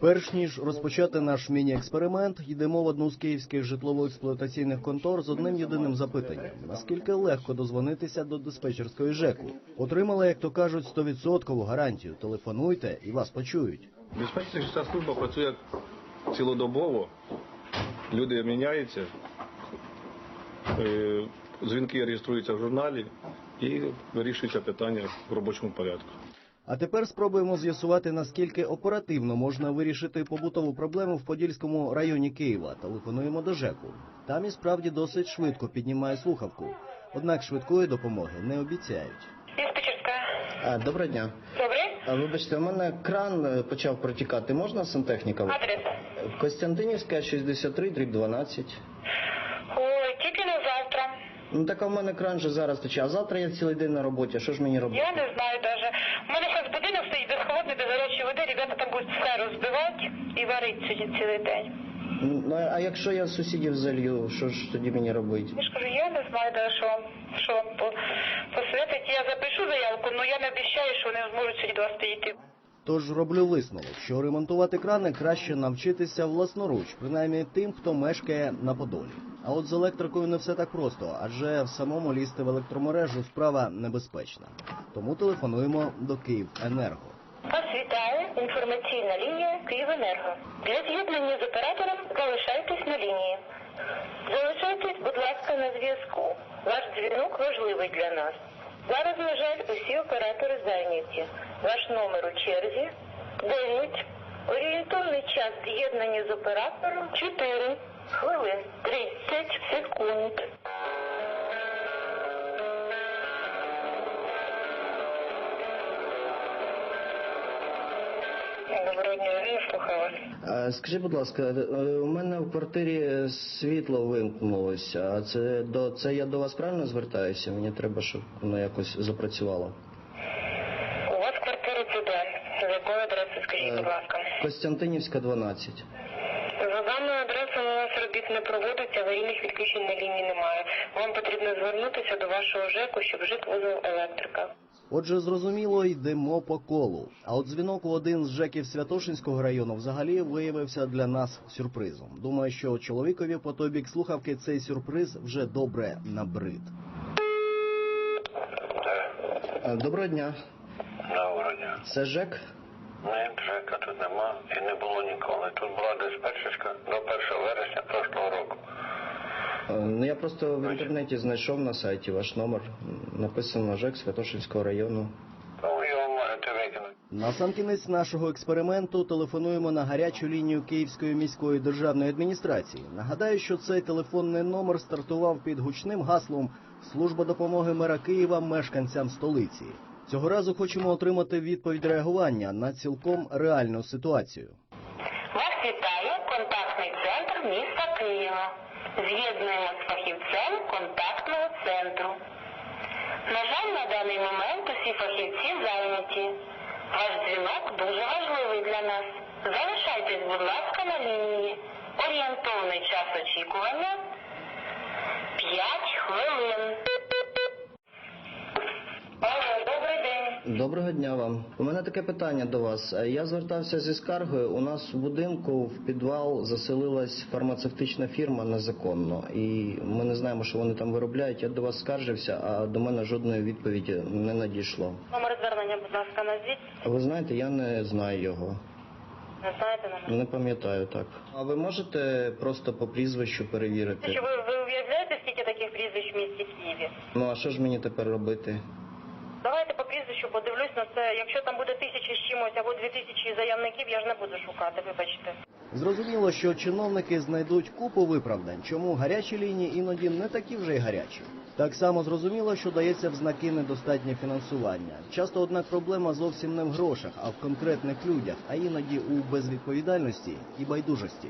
Перш ніж розпочати наш міні-експеримент, йдемо в одну з київських житлово-експлуатаційних контор з одним єдиним запитанням: наскільки легко дозвонитися до диспетчерської ЖЕКу? Отримали, як то кажуть, 100% гарантію. Телефонуйте і вас почують. Диспетчерська служба працює цілодобово, люди міняються, е, дзвінки реєструються в журналі і вирішується питання в робочому порядку. А тепер спробуємо з'ясувати, наскільки оперативно можна вирішити побутову проблему в Подільському районі Києва. Телефонуємо до ЖЕКу. Там і справді досить швидко піднімає слухавку. Однак швидкої допомоги не обіцяють. Диспетчерська. А, доброго дня. Добре? А, вибачте, у мене кран е, почав протікати. Можна сантехніка? Адрес. Костянтинівська, 63, дріб 12. Ой, тільки на завтра. Ну так а в мене кран же зараз тече. А завтра я цілий день на роботі. Що ж мені робити? Я не знаю даже. У мене зараз будинок стоїть без холодної, без гарячої води. Ребята там будуть все розбивати і варити сьогодні цілий день. Ну, а а якщо я сусідів залью, що ж тоді мені робити? Я ж кажу, я не знаю даже, що вам, що вам по, посвятить. Я запишу заявку, але я не обіцяю, що вони зможуть сьогодні до вас підійти. Тож роблю висновок, що ремонтувати крани краще навчитися власноруч, принаймні тим, хто мешкає на Подолі. А от з електрикою не все так просто, адже в самому лізти в електромережу справа небезпечна. Тому телефонуємо до Київенерго. Вас вітає інформаційна лінія Київенерго. Для з'єднання з оператором залишайтесь на лінії. Залишайтесь, будь ласка, на зв'язку. Ваш дзвінок важливий для нас. Зараз, на жаль, усі оператори зайняті. Ваш номер у черзі 9. Орієнтовний час з'єднання з оператором 4 хвилин 30 секунд. Доброго дня, я слухаю вас. А, скажіть, будь ласка, е, у мене в квартирі е, світло вимкнулося. А це до це я до вас правильно звертаюся? Мені треба, щоб воно якось запрацювало. У вас квартира це де? За якою адресою, скажіть, будь ласка? Костянтинівська, 12. За даною адресою у нас робіт не проводиться, аварійних відключень на лінії немає. Вам потрібно звернутися до вашого ЖЕКу, щоб ЖЕК визвав електрика. Отже, зрозуміло, йдемо по колу. А от дзвінок у один з жеків Святошинського району взагалі виявився для нас сюрпризом. Думаю, що чоловікові по той бік слухавки цей сюрприз вже добре набрид. А, Доброго дня. Доброго дня. Це ЖЕК? Ні, Джека тут нема і не було ніколи. Тут була до 1 вересня прошлого року. Е, Ну я просто в інтернеті знайшов на сайті ваш номер. Написано ЖЕК Святошинського району. Викинути. На сам кінець нашого експерименту телефонуємо на гарячу лінію Київської міської державної адміністрації. Нагадаю, що цей телефонний номер стартував під гучним гаслом Служба допомоги мера Києва мешканцям столиці. Цього разу хочемо отримати відповідь реагування на цілком реальну ситуацію. Вас центр міста Києва. З'єднуємо з фахівцем контактного центру. На жаль, на даний момент усі фахівці зайняті. Ваш дзвінок дуже важливий для нас. Залишайтесь, будь ласка, на лінії. Орієнтовний час очікування 5 хвилин. Доброго дня вам. У мене таке питання до вас. Е, Я звертався зі скаргою. У нас в будинку в підвал заселилась фармацевтична фірма незаконно, і ми не знаємо, що вони там виробляють. Я до вас скаржився, а до мене жодної відповіді не надійшло. Номер звернення, будь ласка, назвіть. Ви знаєте, я не знаю його. Не знаєте номер? Не пам'ятаю так. А ви можете просто по прізвищу перевірити? Що ви, ви уявляєте, скільки таких прізвищ в місті Києві? Ну а що ж мені тепер робити? Прізвищу подивлюсь на це. Якщо там буде тисячі з чимось або дві тисячі заявників, я ж не буду шукати, вибачте. Зрозуміло, що чиновники знайдуть купу виправдань, чому гарячі лінії іноді не такі вже й гарячі. Так само зрозуміло, що дається в знаки недостатнє фінансування. Часто, однак, проблема зовсім не в грошах, а в конкретних людях, а іноді у безвідповідальності і байдужості.